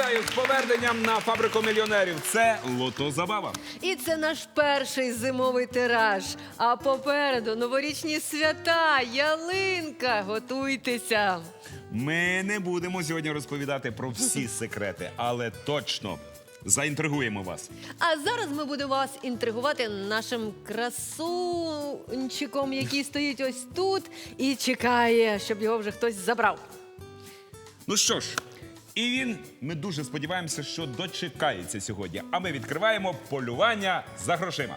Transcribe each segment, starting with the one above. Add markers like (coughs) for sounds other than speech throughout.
вітаю з поверненням на фабрику мільйонерів. Це лото забава. І це наш перший зимовий тираж. А попереду новорічні свята, ялинка. Готуйтеся. Ми не будемо сьогодні розповідати про всі (laughs) секрети, але точно заінтригуємо вас. А зараз ми будемо вас інтригувати нашим красунчиком, який стоїть ось тут і чекає, щоб його вже хтось забрав. Ну що ж, і він, ми дуже сподіваємося, що дочекається сьогодні. А ми відкриваємо полювання за грошима.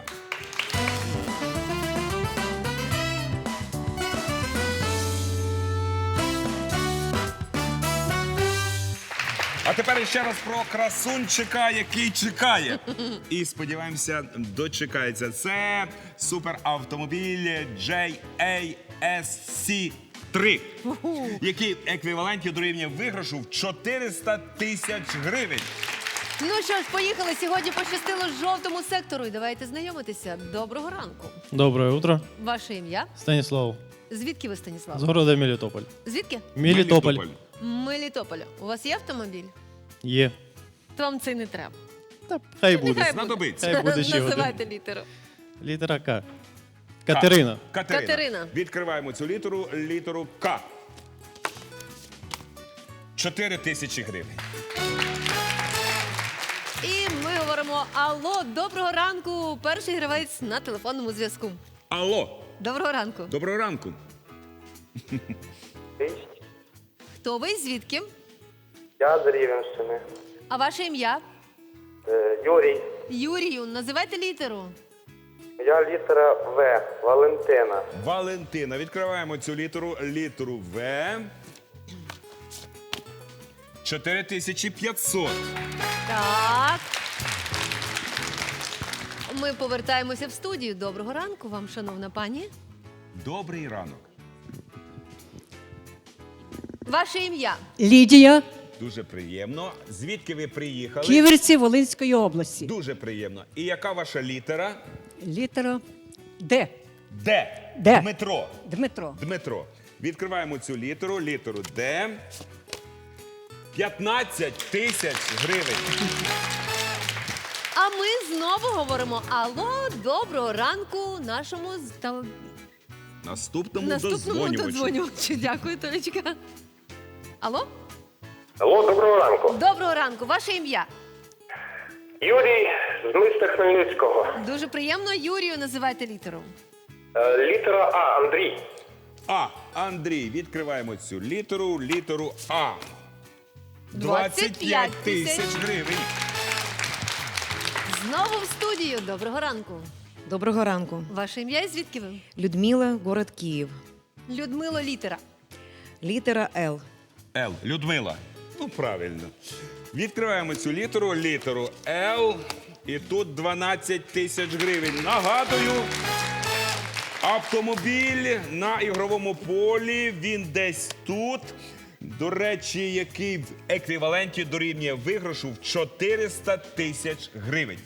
А тепер ще раз про красунчика, який чекає. І сподіваємося, дочекається. Це суперавтомобіль JASC 3 який в еквіваленті дорівнює виграшу в 400 тисяч гривень. Ну що ж, поїхали. Сьогодні пощастило жовтому сектору. І давайте знайомитися. Доброго ранку. Доброе утро. Ваше ім'я? Станислав. Звідки ви, Станіслав? З города Мелітополь. Звідки? Мелітополь. Мелітополя. У вас є автомобіль? Є. То вам це не треба. Та хай Нехай буде. Знадобиться. Хай буде ще один. Називайте літеру. Літера К. Катерина. Катерина. Катерина. Відкриваємо цю літеру, літеру К. 4 тисячі гривень. І ми говоримо: Алло, доброго ранку! Перший гравець на телефонному зв'язку. Алло, Доброго ранку. доброго ранку. Хто ви? Звідки? Я з Рівенщини. А ваше ім'я? Е, Юрій. Юрію, називайте літеру. Я літера В. Валентина. Валентина. Відкриваємо цю літеру, літеру В. 4500. Так. Ми повертаємося в студію. Доброго ранку вам, шановна пані. Добрий ранок. Ваше ім'я. Лідія, Дуже приємно. Звідки ви приїхали? Ківерці Волинської області. Дуже приємно. І яка ваша літера? Літера Д. Д. Д. Дмитро. Дмитро. Дмитро. Відкриваємо цю літеру, літеру Д. 15 тисяч гривень. А ми знову говоримо: Алло, доброго ранку нашому з- та- Наступному, наступному дозвонювачу. додзвонювачу. Дякую, Толечка. Алло? Алло, доброго ранку. Доброго ранку. Ваше ім'я. Юрій з міста Хмельницького. Дуже приємно. Юрію називайте літеру. Е, літера А. Андрій. А. Андрій. Відкриваємо цю літеру, літеру А. 25 тисяч гривень. Знову в студію. Доброго ранку. Доброго ранку. Ваше ім'я і звідки ви? Людмила, город Київ. Людмило літера. Літера Л. Л. Людмила. Ну, правильно. Відкриваємо цю літеру, літеру Л. І тут 12 тисяч гривень. Нагадую, автомобіль на ігровому полі. Він десь тут. До речі, який в еквіваленті дорівнює виграшу в 400 тисяч гривень.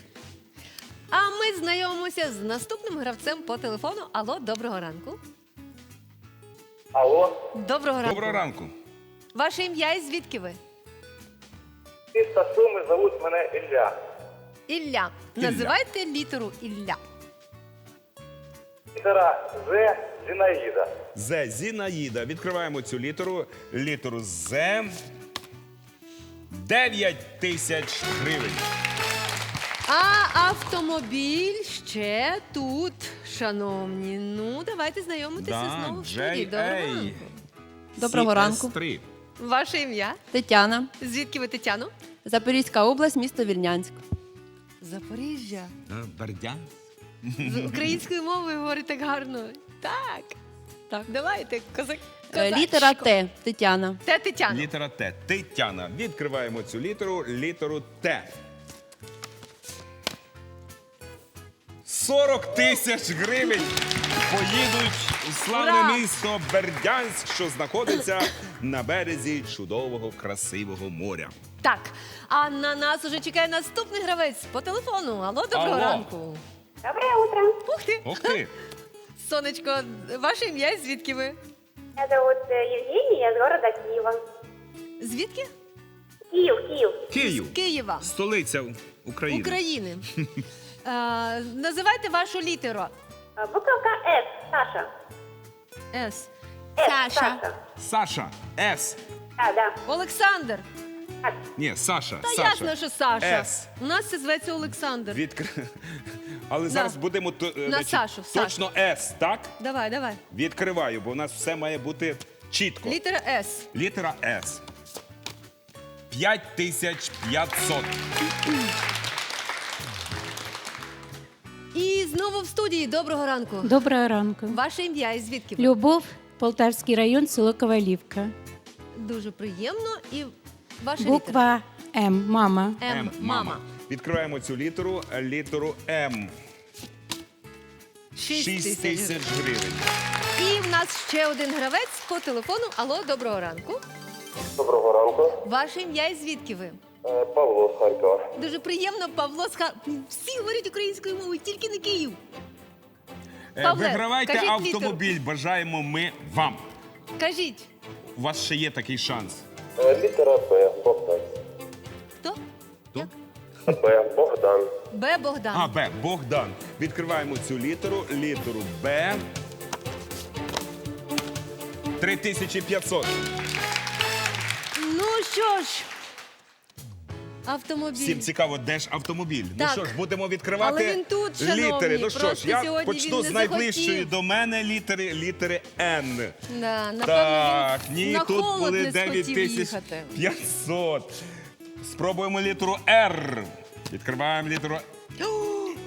А ми знайомимося з наступним гравцем по телефону. Алло, доброго ранку. Алло. Доброго ранку. Доброго ранку. Ваше ім'я і звідки ви? Міста Суми зовуть мене Ілля. Ілля. Називайте літеру Ілля. Літера З. Зінаїда. З. Зінаїда. Відкриваємо цю літеру. Літеру З. 9 тисяч гривень. А автомобіль ще тут, шановні. Ну, давайте знайомитися знову в студії. Доброго JA. ранку. Доброго ранку. CS3. Ваше ім'я? Тетяна, Звідки ви Тетяно? Запорізька область, місто Вільнянськ. Запоріжжя. Бердянськ. З українською мовою говорить так гарно. Так. Так. Давайте, козак. Е, козачко. Літера Т. Тетяна. Те Тетяно. Літера Т. Тетяна. Відкриваємо цю літеру, літеру Т. 40 тисяч гривень поїдуть у славне Ура! місто Бердянськ, що знаходиться на березі чудового красивого моря. Так, а на нас уже чекає наступний гравець по телефону. Алло, доброго Алло. ранку. Доброе утро. Ух ти! Ух ти! (laughs) Сонечко, ваше ім'я і звідки ви? Меня зовут э, Евгения, я из города Киева. Звідки? Київ, Київ. Київ. Києва, Столиця України. України. (laughs) Е, називайте вашу літеру. А, Буковка С. Саша. С. С. Саша. Саша. С. Да, да. Олександр. Так. Ні, Саша. Та Саша. ясно, що Саша. С. У нас це зветься Олександр. Відкр... (laughs) Але зараз будемо то- е, значить, Сашу, Сашу. точно С, так? Давай, давай. Відкриваю, бо у нас все має бути чітко. Літера С. Літера С. 5500. І знову в студії. Доброго ранку. Доброго ранку. Ваше ім'я і звідки ви? Любов, Полтавський район, село Ковалівка. Дуже приємно. І ваша літера. Буква М. Мама. М. Мама. Відкриваємо цю літеру, літеру М. 6 6 тисяч. тисяч гривень. І в нас ще один гравець по телефону. Алло, доброго ранку. Доброго ранку. Ваше ім'я і звідки ви? Е, Павло з Харкова. Дуже приємно, Павло з Ха... Всі говорять українською мовою, тільки не Київ. Е, Павле, Вигравайте кажіть автомобіль. Бажаємо ми вам. Кажіть, У вас ще є такий шанс. Е, Літера Б. Богдан. хто? Як? Б. Богдан. Б. Богдан. А, Б. Богдан. Відкриваємо цю літеру, літеру Б. 3500. Ну що ж, автомобіль. Всім цікаво, де ж автомобіль. Так. Ну що ж, будемо відкривати Але він тут, шановні, літери. Ну що ж, я почну з найближчої захотів. до мене літери, літери Н. Да, напевно, Так, він ні, на тут холод були не схотів їхати. 9500. Спробуємо літеру Р. Відкриваємо літеру.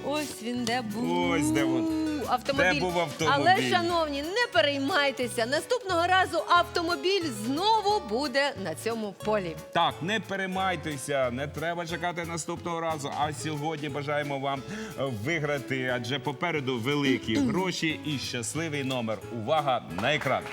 Ось він де був. Ось де він. Автомобіль. Де був автомобіль? Але, шановні, не переймайтеся. Наступного разу автомобіль знову буде на цьому полі. Так, не переймайтеся, не треба чекати наступного разу. А сьогодні бажаємо вам е, виграти, адже попереду великі (clears throat) гроші і щасливий номер. Увага на екран.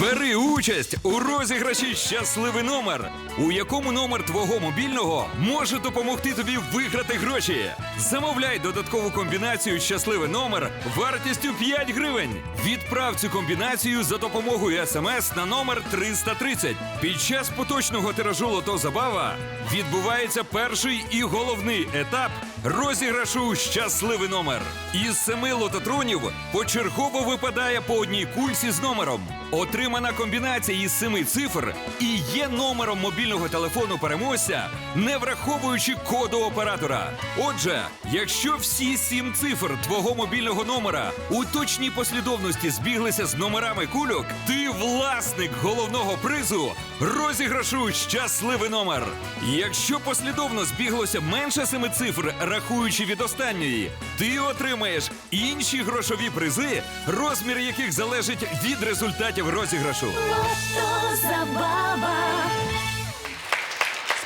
Бери участь у розіграші Щасливий номер, у якому номер твого мобільного може допомогти тобі виграти гроші. Замовляй додаткову комбінацію Щасливий номер вартістю 5 гривень. Відправ цю комбінацію за допомогою смс на номер 330. Під час поточного тиражу лото забава відбувається перший і головний етап розіграшу Щасливий номер. Із семи лототронів почергово випадає по одній кульці з номером. Отримана комбінація із семи цифр і є номером мобільного телефону переможця, не враховуючи коду оператора. Отже, якщо всі сім цифр твого мобільного номера у точній послідовності збіглися з номерами кульок, ти власник головного призу розіграшу щасливий номер. Якщо послідовно збіглося менше семи цифр, рахуючи від останньої, ти отримаєш інші грошові призи, розмір яких залежить від результатів розіграшу.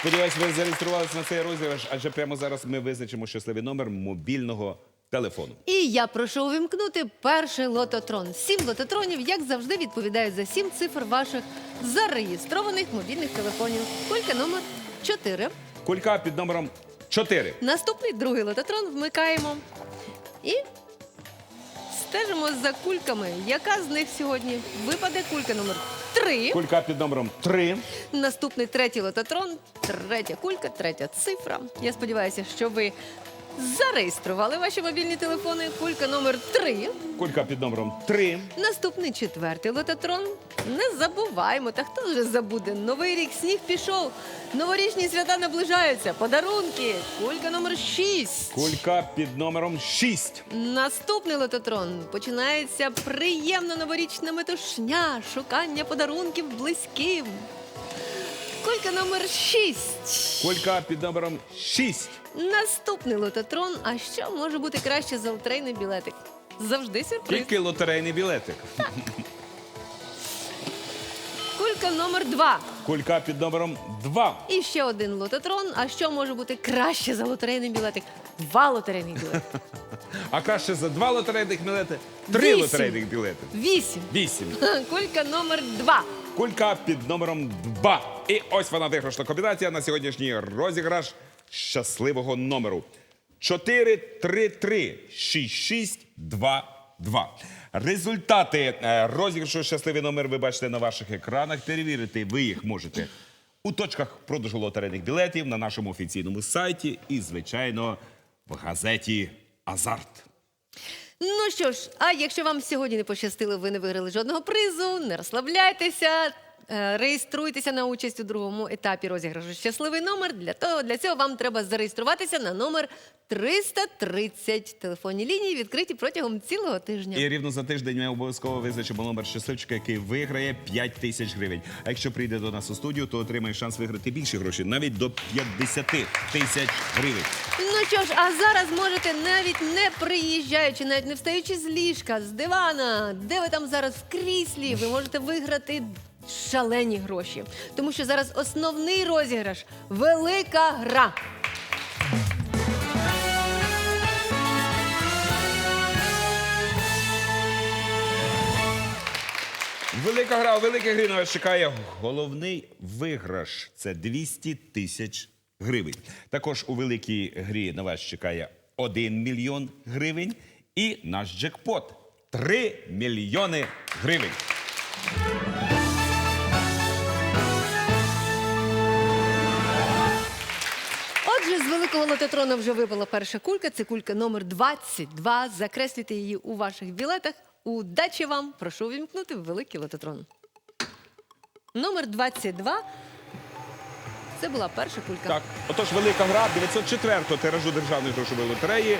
Сподіваюсь, ви зареєструвалися на цей розіграш, адже прямо зараз ми визначимо щасливий номер мобільного телефону. І я прошу увімкнути перший лототрон. Сім лототронів, як завжди, відповідають за сім цифр ваших зареєстрованих мобільних телефонів. Кулька номер 4. Кулька під номером 4. Наступний другий лототрон вмикаємо. І стежимо за кульками. Яка з них сьогодні випаде кулька номер 3. Кулька під номером 3. Наступний третій лототрон, третя кулька, третя цифра. Я сподіваюся, що ви зареєстрували ваші мобільні телефони. Кулька номер 3. Кулька під номером 3. Наступний четвертий лототрон. Не забуваємо, та хто вже забуде? Новий рік сніг пішов. Новорічні свята наближаються. Подарунки. Кулька номер 6. Кулька під номером 6. Наступний лототрон. Починається приємна новорічна метушня, шукання подарунків близьким. Кулька номер 6. Кулька під номером 6. Наступний лототрон. А що може бути краще за лотерейний білетик? Завжди сюрприз. Тільки лотерейний білетик. Кулька номер 2. Кулька під номером 2. І ще один лототрон. А що може бути краще за лотерейний білетик? Два лотерейних білети. (laughs) А краще за два лотерейних білети. Три Вісім. лотерейних білети. Вісім. 8. (laughs) Кулька номер 2. Кулька під номером 2. І ось вона виграшна комбінація на сьогоднішній розіграш щасливого номеру. 4 3 3 6 6 2 2. Результати е, розіграшу щасливий номер ви бачите на ваших екранах. Перевірити ви їх можете у точках продажу лотерейних білетів на нашому офіційному сайті і, звичайно, в газеті Азарт. Ну що ж, а якщо вам сьогодні не пощастило, ви не виграли жодного призу, не розслабляйтеся. Е, Реєструйтеся на участь у другому етапі розіграшу щасливий номер. Для того для цього вам треба зареєструватися на номер 330. Телефонні лінії відкриті протягом цілого тижня. І рівно за тиждень ми обов'язково визначимо номер щасливчика, який виграє 5 тисяч гривень. А якщо прийде до нас у студію, то отримає шанс виграти більше грошей, навіть до 50 тисяч гривень. Ну що ж, а зараз можете навіть не приїжджаючи, навіть не встаючи з ліжка, з дивана, де ви там зараз в кріслі, ви можете виграти шалені гроші. Тому що зараз основний розіграш велика гра. Велика гра у великій грі на вас чекає головний виграш. Це 200 тисяч гривень. Також у великій грі на вас чекає 1 мільйон гривень і наш джекпот 3 мільйони гривень. Великого лототрона вже випала перша кулька. Це кулька номер 22. Закреслюйте її у ваших білетах. Удачі вам! Прошу увімкнути великий лототрон. Номер 22. Це була перша кулька. Так, отож, велика гра 904-го тиражу державної грошової лотереї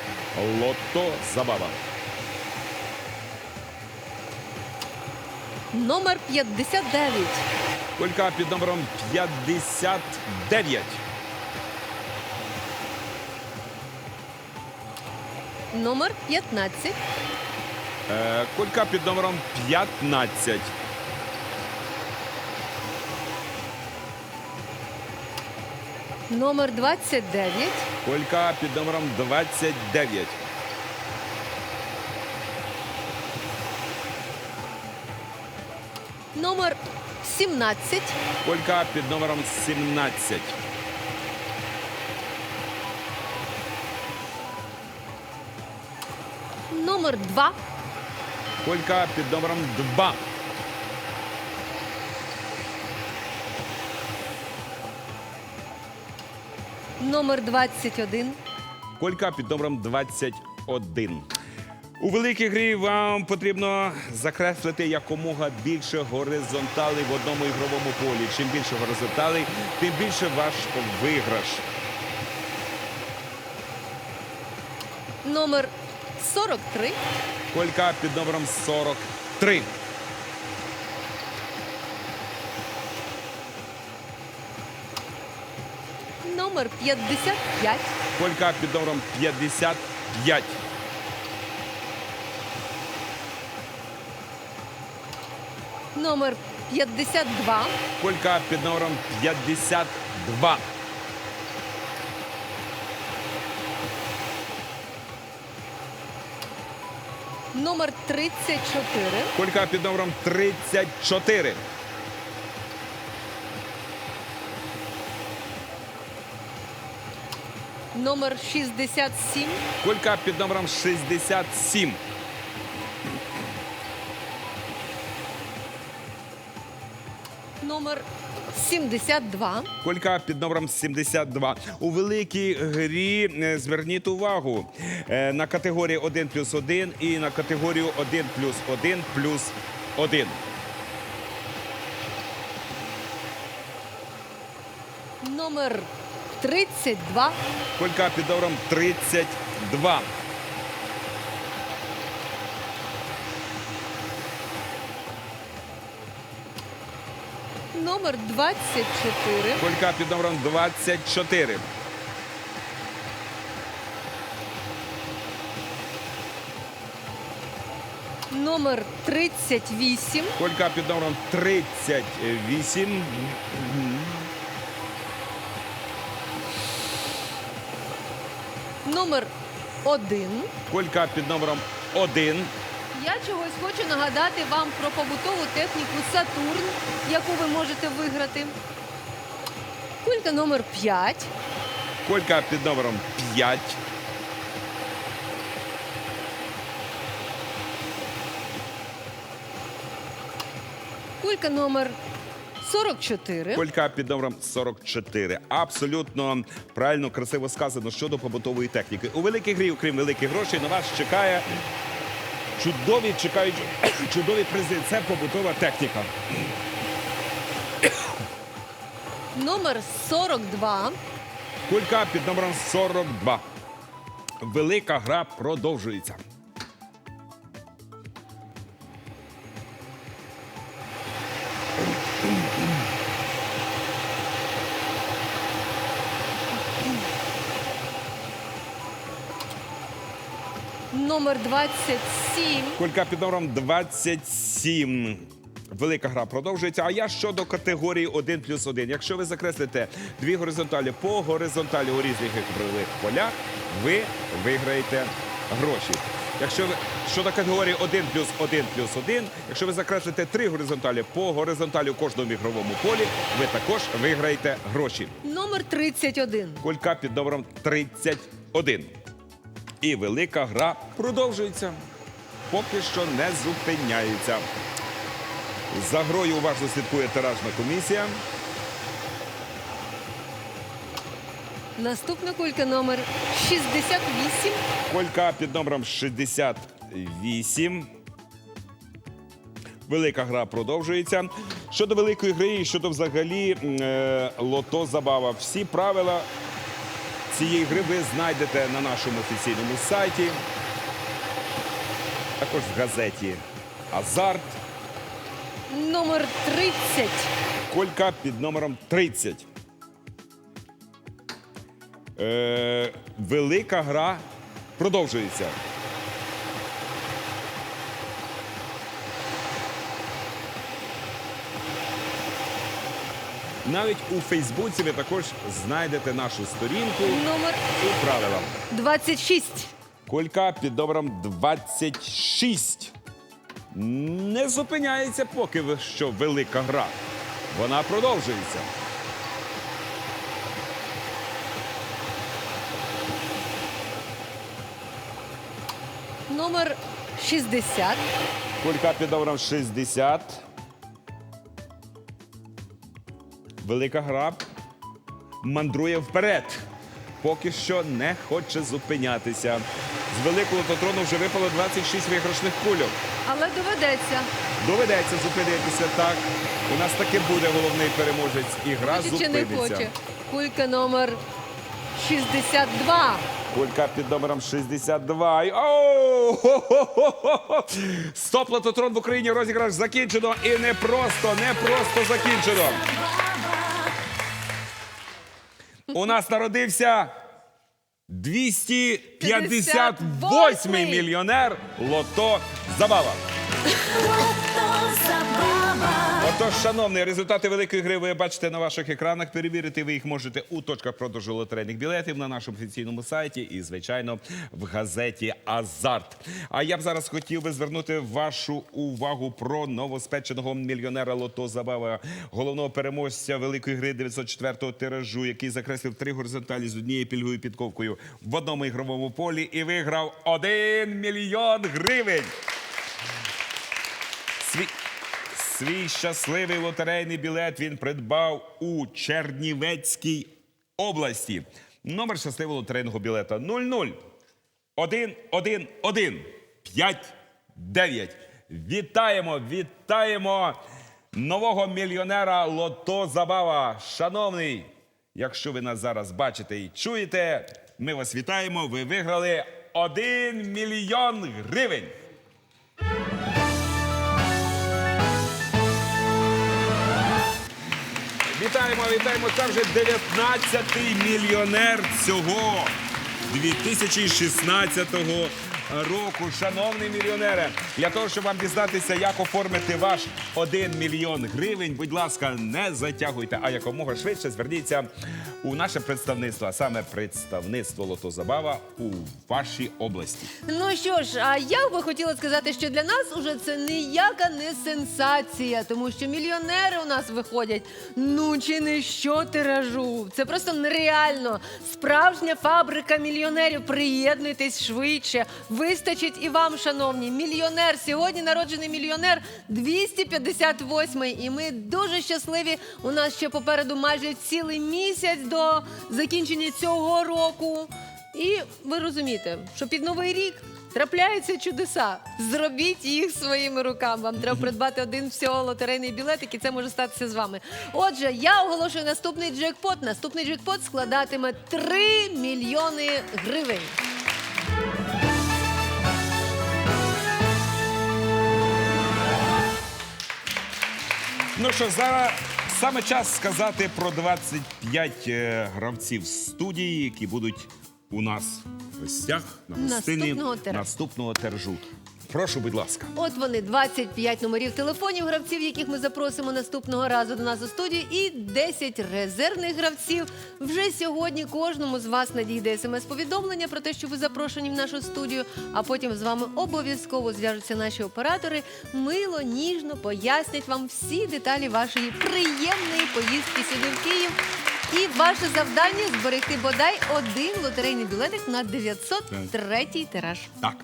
Лото Забава. Номер 59. Кулька під номером 59. Номер 15. Е, Кулька під номером 15. Номер 29. Кулька під номером 29. Номер 17. Кулька під номером 17. Номер 2. Кулька під номером 2. Номер 21. Колька під номером 21. У великій грі вам потрібно закреслити якомога більше горизонталей в одному ігровому полі. Чим більше горизонталей, тим більше ваш виграш. Номер 43. Колька під номером 43. Номер 55. Колька під номером 55. Номер 52. Колька під номером 52. Номер 34. Колька під номером 34. Номер 67. Колька під номером 67. 72. Колька під номером 72. У великій грі е, зверніть увагу е, на категорії 1 плюс 1 і на категорію 1 плюс 1 плюс 1. Номер 32. Колька під номером 32. Номер 24. Колька під номером 24. Номер 38. Колька під номером 38. Номер 1. Колька під номером 1. Я чогось хочу нагадати вам про побутову техніку Сатурн, яку ви можете виграти. Кулька номер 5. Колька під номером 5. Кулька номер 44. Колька під номером 44. Абсолютно правильно, красиво сказано щодо побутової техніки. У великій грі, окрім великих грошей, на вас чекає чудові, чекають (coughs) чудові призи. Це побутова техніка. Номер 42. Кулька під номером 42. Велика гра продовжується. Номер 27. Кулька під номером 27. Велика гра продовжується. А я щодо категорії 1 плюс 1. Якщо ви закреслите дві горизонталі по горизонталі у різних ігрових полях, ви виграєте гроші. Якщо ви щодо категорії 1 плюс 1 плюс 1, якщо ви закреслите три горизонталі по горизонталі у кожному ігровому полі, ви також виграєте гроші. Номер 31. Кулька під номером 31. І велика гра продовжується. Поки що не зупиняється. За грою уважно слідкує тиражна комісія. Наступна кулька номер 68. Колька під номером 68. Велика гра продовжується. Щодо великої гри і щодо взагалі е, лото забава. Всі правила цієї гри ви знайдете на нашому офіційному сайті. Також в газеті Азарт. Номер 30. Колька під номером 30. Е, велика гра продовжується. Навіть у Фейсбуці ви також знайдете нашу сторінку Номер і правила. 26. Колька під номером 26. Не зупиняється поки що велика гра. Вона продовжується. Номер 60. Колька під номером 60. Велика гра мандрує вперед. Поки що не хоче зупинятися. З великого лототрону вже випало 26 виграшних кульок. Але доведеться. Доведеться зупинитися так. У нас таки буде головний переможець, і гра Хоче чи не хоче. Кулька номер 62. Кулька під номером 62. І- Оу! Стоп лототрон в Україні розіграш закінчено. І не просто, не просто закінчено. У нас народився 258 мільйонер Лото Забава. (laughs) Отож, шановні, результати великої гри ви бачите на ваших екранах. Перевірити ви їх можете у точках продажу лотерейних білетів на нашому офіційному сайті і, звичайно, в газеті Азарт. А я б зараз хотів би звернути вашу увагу про новоспеченого мільйонера Лото Забава, головного переможця великої гри 904-го тиражу, який закреслив три горизонталі з однією пільговою підковкою в одному ігровому полі і виграв 1 мільйон гривень. Свій, свій щасливий лотерейний білет він придбав у Чернівецькій області. Номер щасливого лотерейного білета 00 1 1 1 5 9. Вітаємо, вітаємо нового мільйонера Лото Забава. Шановний, якщо ви нас зараз бачите і чуєте, ми вас вітаємо. Ви виграли 1 мільйон гривень. Вітаємо, вітаємо. Це вже 19-й мільйонер цього 2016 року. Шановний мільйонере, для того, щоб вам дізнатися, як оформити ваш 1 мільйон гривень, будь ласка, не затягуйте, а якомога швидше зверніться у наше представництво, а саме представництво Лотозабава у вашій області. Ну що ж, а я би хотіла сказати, що для нас уже це ніяка не сенсація, тому що мільйонери у нас виходять ну чи не що тиражу. Це просто нереально. Справжня фабрика мільйонерів. Приєднуйтесь швидше. Вистачить і вам, шановні. Мільйонер сьогодні народжений мільйонер 258 І ми дуже щасливі. У нас ще попереду майже цілий місяць до закінчення цього року. І ви розумієте, що під новий рік. Трапляються чудеса. Зробіть їх своїми руками. Вам треба придбати один всього лотерейний білетик, і це може статися з вами. Отже, я оголошую наступний джекпот. Наступний джекпот складатиме 3 мільйони гривень. Ну що, зараз саме час сказати про 25 е, гравців студії, які будуть у нас в гостях на гостині Наступного тержу. наступного. Прошу, будь ласка. От вони 25 номерів телефонів гравців, яких ми запросимо наступного разу до нас у студію, і 10 резервних гравців. Вже сьогодні кожному з вас надійде смс-повідомлення про те, що ви запрошені в нашу студію. А потім з вами обов'язково зв'яжуться наші оператори. Мило, ніжно пояснять вам всі деталі вашої приємної поїздки сюди в Київ. І ваше завдання зберегти бодай один лотерейний білетик на 903 тираж. Так,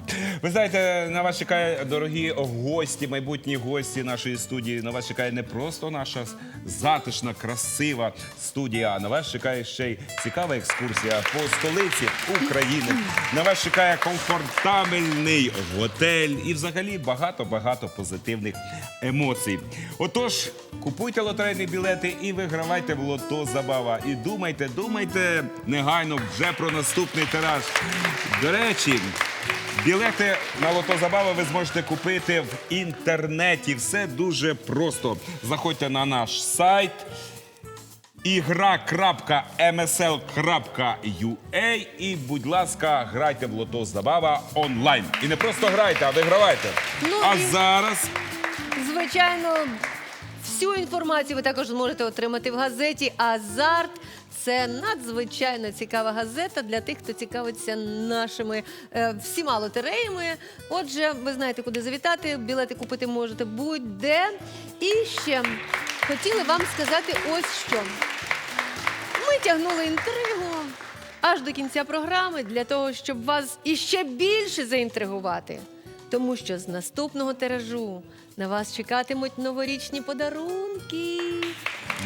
ви знаєте, на вас чекає дорогі гості, майбутні гості нашої студії. На вас чекає не просто наша затишна, красива студія. а На вас чекає ще й цікава екскурсія по столиці України. На вас чекає комфортабельний готель і взагалі багато-багато позитивних емоцій. Отож, купуйте лотерейні білети і вигравайте в лото забава. І думайте, думайте негайно вже про наступний тираж. До речі. Білети на лото забава ви зможете купити в інтернеті. Все дуже просто. Заходьте на наш сайт ігра.msl.ua і, будь ласка, грайте в лото забава онлайн. І не просто грайте, а вигравайте. Ну а і- зараз Звичайно, всю інформацію ви також зможете отримати в газеті Азарт. Це надзвичайно цікава газета для тих, хто цікавиться нашими е, всіма лотереями. Отже, ви знаєте, куди завітати. Білети купити можете будь-де. І ще хотіли вам сказати ось що. Ми тягнули інтригу аж до кінця програми для того, щоб вас іще більше заінтригувати. Тому що з наступного тиражу на вас чекатимуть новорічні подарунки.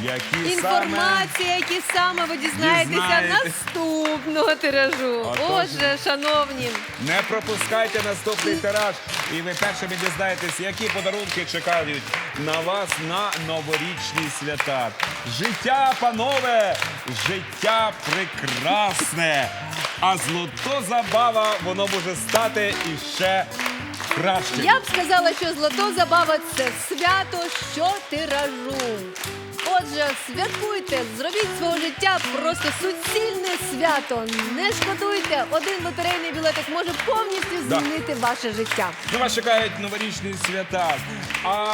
які саме Інформація, які саме ви дізнаєтеся наступного тиражу. Отож. Отже, шановні, не пропускайте наступний тираж, і ви першими дізнаєтесь, які подарунки чекають на вас на новорічні свята. Життя, панове, життя прекрасне. А злото забава воно може стати іще кращим. я б сказала, що злото забава це свято щотиражу. Отже, святкуйте, зробіть свого життя просто суцільне свято. Не шкодуйте, один лотерейний білетик може повністю Да. змінити ваше життя. На вас чекають новорічні свята. А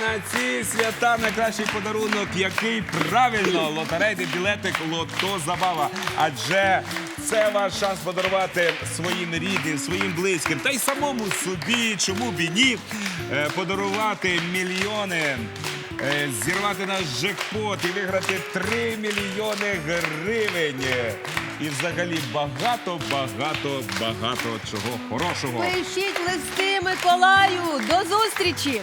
на ці свята найкращий подарунок, який правильно лотерейний білетик Лото Забава. Адже це ваш шанс подарувати своїм рідним, своїм близьким та й самому собі, чому б і ні, е, подарувати мільйони. Е, Зірвати наш джекпот і виграти 3 мільйони гривень. І взагалі багато, багато, багато чого хорошого. Пишіть листи Миколаю. До зустрічі!